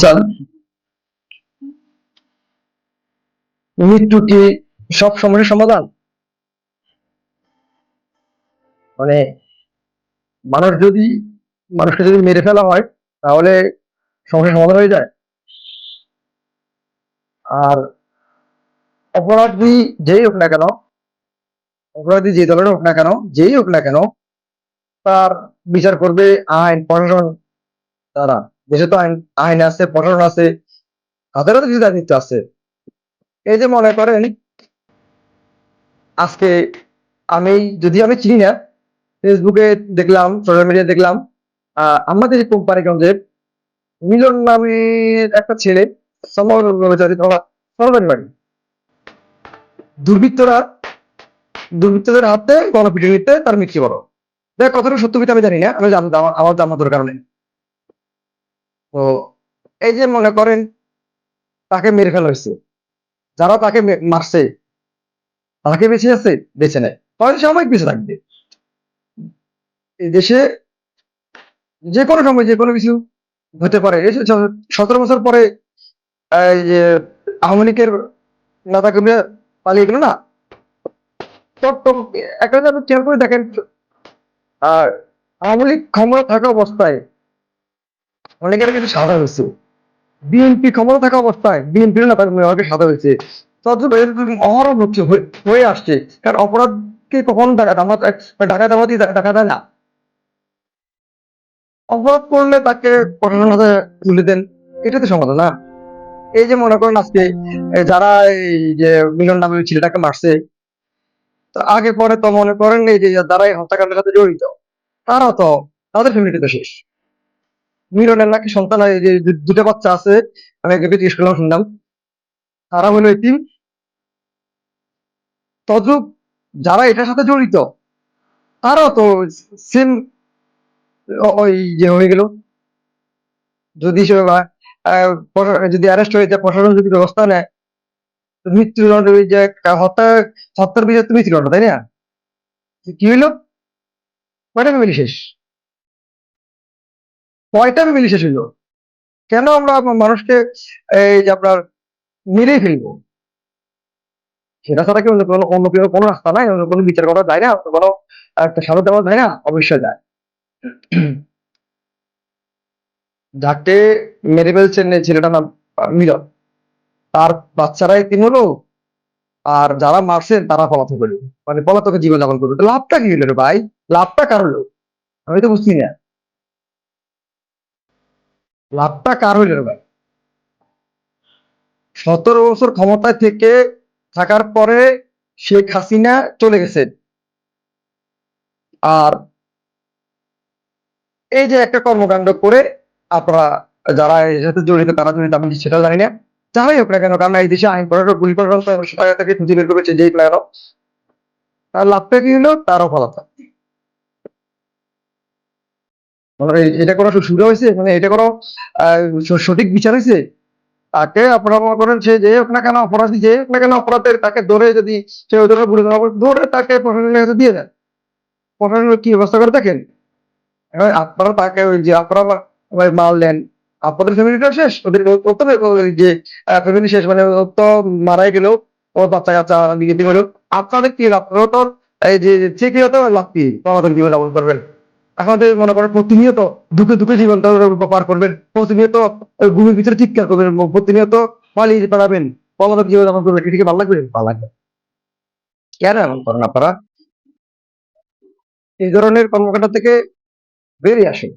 আচ্ছা। মৃত্যু কি সব সমস্যার সমাধান? মানে মানুষ যদি, মানুষকে যদি মেরে ফেলা হয়, তাহলে সমস্যার সমাধান হয়ে যায়। আর অপরাধী যেই হোক না কেন, অপরাধী যে দলের হোক না কেন, যেই হোক না কেন, তার বিচার করবে আইন, প্রশাসন, তারা। দেশে তো আইন আছে, প্রশাসন আছে, তাদেরও তো কিছু দায়িত্ব আছে। এই যে মনে করেন, আজকে আমি, যদি আমি চিনি না, ফেসবুকে দেখলাম সোশ্যাল মিডিয়া দেখলাম আমাদের কোম্পানিগঞ্জের মিলন নামের একটা ছেলে দুর্বৃত্তরা, দুর্বৃত্তদের হাতে গণপিটুনিতে তার মৃত্যু বড়। দেখ কতটা সত্য আমি জানি না, আমি আমার- আমার দরকার নেই। তো এই যে মনে করেন তাকে মেরে ফেলা হয়েছে, যারা তাকে মারছে তাকে বেঁচে আছে? বেঁচে নেয় হয়তো সাময়িক বেঁচে থাকবে। দেশে যে কোনো সময় যে কোনো কিছু হতে পারে। সতেরো বছর পরে আওয়ামী লীগের নেতা কর্মীরা পালিয়ে গেল না? একটা খেয়াল করে দেখেন আওয়ামী লীগ ক্ষমতা থাকা অবস্থায় অনেকের সাদা হয়েছে বিএনপি ক্ষমতা থাকা অবস্থায় সাদা হয়েছে। অহরহ হচ্ছে, হয়ে- আসছে। কারণ অপরাধকে কখন ডাকা আমরা ডাকা দামাতি ডাকা দেয় না। অপরাধ করলে তাকে প্রশাসনের তুলে দেন। এটা তো সমাধান না। এই যে মনে করেন আজকে যারা এই যে মিলন নামে ছেলেটাকে মারছে, তো আগে পরে তো মনে করেন এই যে যারা এই হত্যাকাণ্ডের সাথে জড়িত, তারা তো তাদের ফ্যামিলিতে শেষ। মিলনের নাকি সন্তান দুটো বাচ্চা আছে, আমি একজনকে জিজ্ঞেস করলাম, শুনলাম। তারা হলো এতিম তদ্রুপ যারা এটার সাথে জড়িত, তারাও তো সেম ওই যে হয়ে গেল। যদি সে যদি অ্যারেস্ট হয়ে যায়, প্রশাসন যদি ব্যবস্থা নেয় মৃত্যুদণ্ড যে হত্যা, হত্যার বিচার তো মৃত্যুদণ্ড তাই না? কি হইল? কয়টা ফ্যামিলি শেষ? কয়টা মিলি শেষ হইল? কেন আমরা মানুষকে এই যে আপনার মেরেই ফেলব? সেটা ছাড়া কি অন্য কেউ, কোনো রাস্তা নাই, কোনো বিচার করা যায় না, কোনো একটা সাজা দেওয়া যায় না, অবশ্যই যায় যাকে মেরে ফেলছেন ছেলেটার নাম মিলন। তার বাচ্চারাই তিন হলো, আর যারা মারছেন তারা পলাতক হলো। মানে পলাতকে জীবন যাপন করবে লাভটা কি হলো ভাই? লাভটা কার হলো? আমি তো বুঝছি না। লাভটা কার হইল ভাই? সতেরো বছর ক্ষমতায় থেকে থাকার পরে শেখ হাসিনা চলে গেছে। আর এই যে একটা কর্মকাণ্ড করে আপনারা যারা এর সাথে জড়িত তারা জড়িত আমি সেটা জানি না। যারাই হোক না কেন, কারণ এই দেশে আইন প্রশাসন পুলিশ প্রশাসন তো সহায়তাকে খুঁজে বের করেছে যেই প্লেয়ার তার লাভটা কি হলো? তারও ফলাফল। মানে এটা কোনো সুবিধা হয়েছে মানে এটা আহ, সঠিক বিচার হয়েছে তাকে আপনারা মনে করেন সে যে না কেন অপরাধী যে না কেন অপরাধের তাকে ধরে যদি সে ওই ধরনের অপরাধ ধরে তাকে প্রশাসনের কাছে দিয়ে দেন প্রশাসনের কি ব্যবস্থা করে দেখেন আপনারা তাকে ওই যে আপনারা মারলেন আপনাদের ফ্যামিলিটা শেষ ওদের যে ফ্যামিলি শেষ মানে ও তো মারাই গেল ওর বাচ্চা কাচ্চা দিকে গেল আপনাদের কি আপনারা তো এই যে চেকে হতে কি আমাদের জীবন করবেন তো মনে করেন প্রতিনিয়ত দুঃখে দুঃখে জীবন পার করবেন, প্রতিনিয়ত ঘুমের ভিতরে চিৎকার করবেন প্রতিনিয়ত পালিয়ে বেড়াবেন পলাতক জীবন যাপন করবেন। এটিকে ভালো লাগবে? ভালো লাগবে। কেন এমন করেন আপনারা? এই ধরনের কর্মকাণ্ড থেকে বেরিয়ে আসুন।